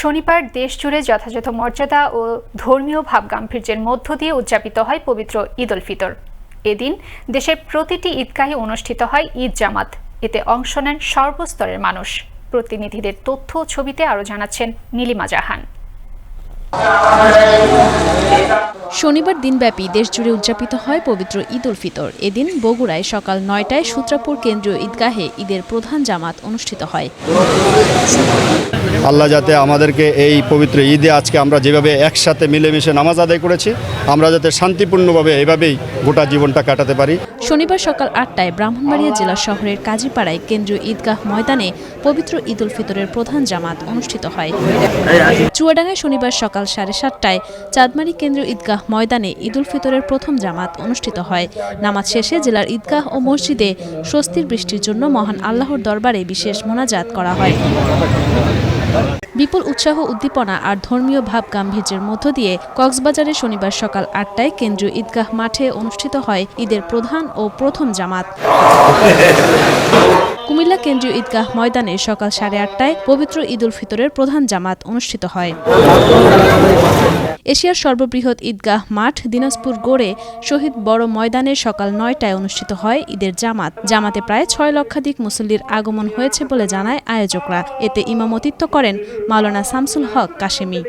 শনিবার দেশজুড়ে যথাযথ মর্যাদা ও ধর্মীয় ভাবগাম্ভীর্যের মধ্য দিয়ে উদযাপিত হয় পবিত্র ঈদ উল ফিতর। এদিন দেশের প্রতিটি ঈদগাহে অনুষ্ঠিত হয় ঈদ জামাত। এতে অংশ নেন সর্বস্তরের মানুষ। প্রতিনিধিদের তথ্য ও ছবিতে আরও জানাচ্ছেন নীলিমা জাহান। শনিবার দিনব্যাপী দেশজুড়ে উদযাপিত হয় পবিত্র ঈদ উল ফিতর। এদিন বগুড়ায় সকাল নয়টায় সূত্রাপুর কেন্দ্রীয় ঈদগাহে ঈদের প্রধান জামাত অনুষ্ঠিত হয়। আল্লাহ যাতে আমাদেরকে এই পবিত্র ঈদে আজকে আমরা যেভাবে একসাথে মিলেমিশে নামাজ আদায় করেছি, আমরা যাতে শান্তিপূর্ণভাবে এভাবেই গোটা জীবনটা কাটাতে পারি। শনিবার সকাল আটটায় ব্রাহ্মণবাড়িয়া জেলা শহরের কাজীপাড়ায় কেন্দ্রীয় ঈদগাহ ময়দানে পবিত্র ঈদ উল ফিতরের প্রধান জামাত অনুষ্ঠিত হয়। চুয়াডাঙ্গায় শনিবার সকাল সাড়ে সাতটায় চাঁদমারি কেন্দ্রীয় ঈদগাহ ময়দানে ঈদ উল ফিতরের প্রথম জামাত অনুষ্ঠিত হয়। নামাজ শেষে জেলার ঈদগাহ ও মসজিদে স্বস্তির বৃষ্টির জন্য মহান আল্লাহর দরবারে বিশেষ মোনাজাত করা হয়। বিপুল উৎসাহ, উদ্দীপনা আর ধর্মীয় ভাব গাম্ভীর্যের মধ্য দিয়ে কক্সবাজারে শনিবার সকাল আটটায় কেন্দ্রীয় ঈদগাহ মাঠে অনুষ্ঠিত হয় ঈদের প্রধান ও প্রথম জামাত। কুমিল্লা কেন্দ্রীয় ঈদগাহ ময়দানে সকাল সাড়ে আটটায় পবিত্র ঈদ উল ফিতরের প্রধান জামাত অনুষ্ঠিত হয়। এশিয়ার সর্ববৃহৎ ঈদগাহ মাঠ দিনাজপুর গড়ে শহীদ বড় ময়দানে সকাল নয়টায় অনুষ্ঠিত হয় ঈদের জামাত। জামাতে প্রায় ছয় লক্ষাধিক মুসল্লির আগমন হয়েছে বলে জানায় আয়োজকরা। এতে ইমামতিত্ব করেন মাওলানা শামসুল হক কাশেমি।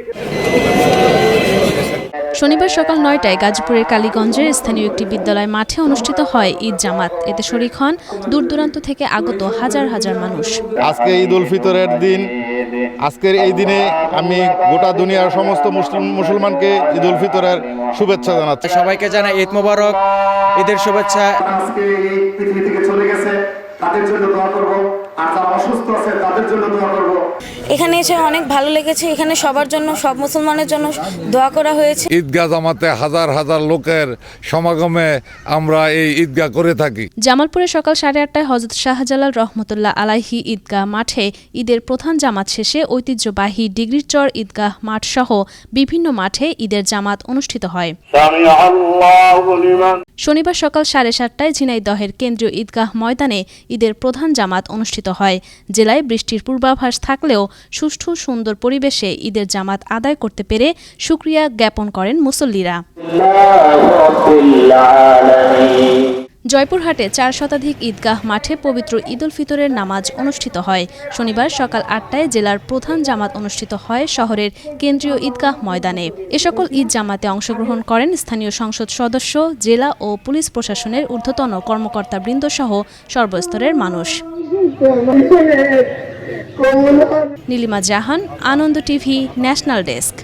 শনিবার সকাল নয়টায় গাজীপুরের কালীগঞ্জের স্থানীয় একটি বিদ্যালয় মাঠে অনুষ্ঠিত হয় ঈদ জামাত। এতে শরিক হন দূর দূরান্ত থেকে আগত হাজার হাজার মানুষ। আজকে ঈদ উল ফিতরের দিন। আজকের এই দিনে আমি গোটা দুনিয়ার সমস্ত মুসলিম মুসলমানকে ঈদ উল ফিতরের শুভেচ্ছা জানাচ্ছি। সবাইকে জানাই ঈদ মোবারক ঈদের শুভেচ্ছা। আজকে এই পৃথিবী থেকে চলে গেছে তাদের জন্য দোয়া করব। আর যারা অসুস্থ আছে তাদের জন্য দোয়া করব। এখানে এসে অনেক ভালো লেগেছে। এখানে সবার জন্য সব মুসলমানের জন্য দোয়া করা হয়েছে। ঈদগাহ জামাতে হাজার হাজার লোকের সমাগমে আমরা এই ঈদগাহ করে থাকি। জামালপুরে সকাল সাড়ে আটটায় হজরত শাহজালাল রহমতুল্লাহ আলাহি ঈদগাহ মাঠে ঈদের প্রধান জামাত শেষে ঐতিহ্যবাহী ডিগ্রির চর ঈদগাহ মাঠ সহ বিভিন্ন মাঠে ঈদের জামাত অনুষ্ঠিত হয়। শনিবার সকাল সাড়ে সাতটায় ঝিনাইদহের কেন্দ্রীয় ঈদগাহ ময়দানে ঈদের প্রধান জামাত অনুষ্ঠিত হয়। জেলায় বৃষ্টির পূর্বাভাস থাকলেও সুষ্ঠু, সুন্দর পরিবেশে ঈদের জামাত আদায় করতে পেরে সুক্রিয়া জ্ঞাপন করেন মুসল্লিরা। জয়পুরহাটে চার শতাধিক ঈদগাহ মাঠে পবিত্র ঈদ উল ফিতরের নামাজ অনুষ্ঠিত হয়। শনিবার সকাল আটটায় জেলার প্রধান জামাত অনুষ্ঠিত হয় শহরের কেন্দ্রীয় ঈদগাহ ময়দানে। এ সকল ঈদ জামাতে অংশগ্রহণ করেন স্থানীয় সংসদ সদস্য, জেলা ও পুলিশ প্রশাসনের ঊর্ধ্বতন কর্মকর্তাবৃন্দ সহ সর্বস্তরের মানুষ। Nilima Jahan Ananda TV national desk.